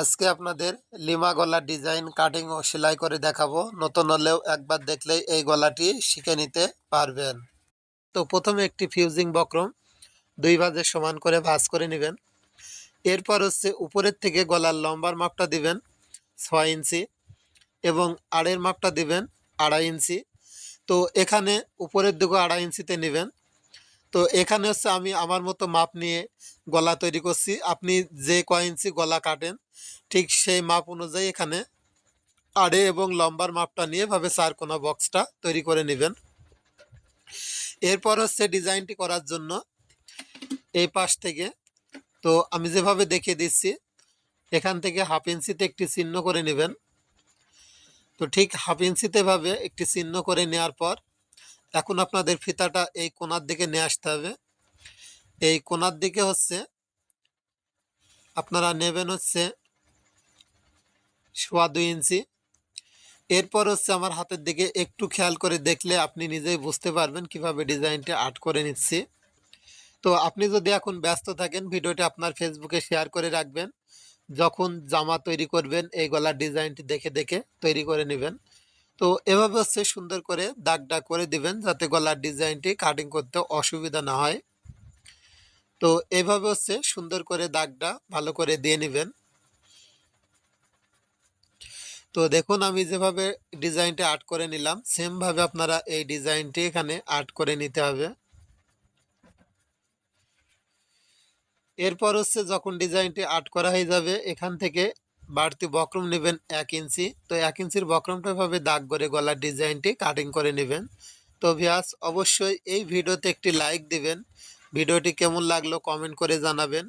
আজকে আপনাদের লিমা গলার ডিজাইন কাটিং ও সেলাই করে দেখাবো। নতুন হলেও একবার দেখলেই এই গলাটি শিখে নিতে পারবেন। তো প্রথমে একটি ফিউজিং বক্রম দুই ভাজে সমান করে ভাঁজ করে নেবেন। এরপর হচ্ছে উপরের থেকে গলার লম্বার মাপটা দিবেন ছয় ইঞ্চি এবং আড়ের মাপটা দিবেন আড়াই ইঞ্চি। তো এখানে উপরের দিকে আড়াই ইঞ্চিতে নেবেন। তো এখানে হচ্ছে আমি আমার মতো মাপ নিয়ে গলা তৈরি করছি। আপনি যে কয় ইঞ্চি গলা কাটেন, ঠিক সেই মাপ অনুযায়ী এখানে আড়ে এবং লম্বার মাপটা নিয়ে ভাবে চার কোনা বক্সটা তৈরি করে নেবেন। এরপর হচ্ছে ডিজাইনটি করার জন্য এই পাশ থেকে, তো আমি যেভাবে দেখিয়ে দিচ্ছি, এখান থেকে হাফ ইঞ্চিতে একটি চিহ্ন করে নেবেন। তো ঠিক হাফ ইঞ্চিতে ভাবে একটি চিহ্ন করে নেওয়ার পর এখন আপনাদের ফিতাটা এই কোনার দিকে নিয়ে আসতে হবে। এই কোনার দিকে হচ্ছে আপনারা নেবেন হচ্ছে সোয়া দুই ইঞ্চি। এরপর হচ্ছে আমার হাতের দিকে একটু খেয়াল করে দেখলে আপনি নিজেই বুঝতে পারবেন কীভাবে ডিজাইনটা আর্ট করে নিচ্ছি। তো আপনি যদি এখন ব্যস্ত থাকেন, ভিডিওটি আপনার ফেসবুকে শেয়ার করে রাখবেন। যখন জামা তৈরি করবেন, এই গলার ডিজাইনটি দেখে দেখে তৈরি করে নেবেন। তো এভাবে হচ্ছে সুন্দর করে দাগ দাগ করে দিবেন যাতে গলার ডিজাইনটি কাটিং করতে অসুবিধা না হয়। তো এভাবে হচ্ছে সুন্দর করে দাগটা ভালো করে দিয়ে নেবেন। তো দেখুন আমি যেভাবে ডিজাইনটা আর্ট করে নিলাম সেম ভাবে আপনারা এই ডিজাইনটি এখানে আর্ট করে নিতে হবে। এরপর হচ্ছে যখন ডিজাইনটি আর্ট করা হয়ে যাবে, এখান থেকে বাড়তি বক্রম নেবেন এক ইঞ্চি। তো এক ইঞ্চির বক্রমটা ভাবে দাগ করে গলার ডিজাইনটি কাটিং করে নেবেন। তো ভিয়াস অবশ্যই এই ভিডিওতে একটি লাইক দিবেন। ভিডিওটি কেমন লাগল কমেন্ট করে জানাবেন।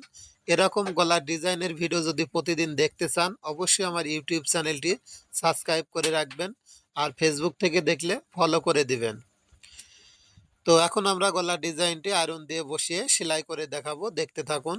এরকম গলার ডিজাইনের ভিডিও যদি প্রতিদিন দেখতে চান, অবশ্যই আমার ইউটিউব চ্যানেলটি সাবস্ক্রাইব করে রাখবেন আর ফেসবুক থেকে দেখলে ফলো করে দিবেন। তো এখন আমরা গলার ডিজাইনটি আয়রন দিয়ে বসিয়ে সেলাই করে দেখাবো। দেখতে থাকুন।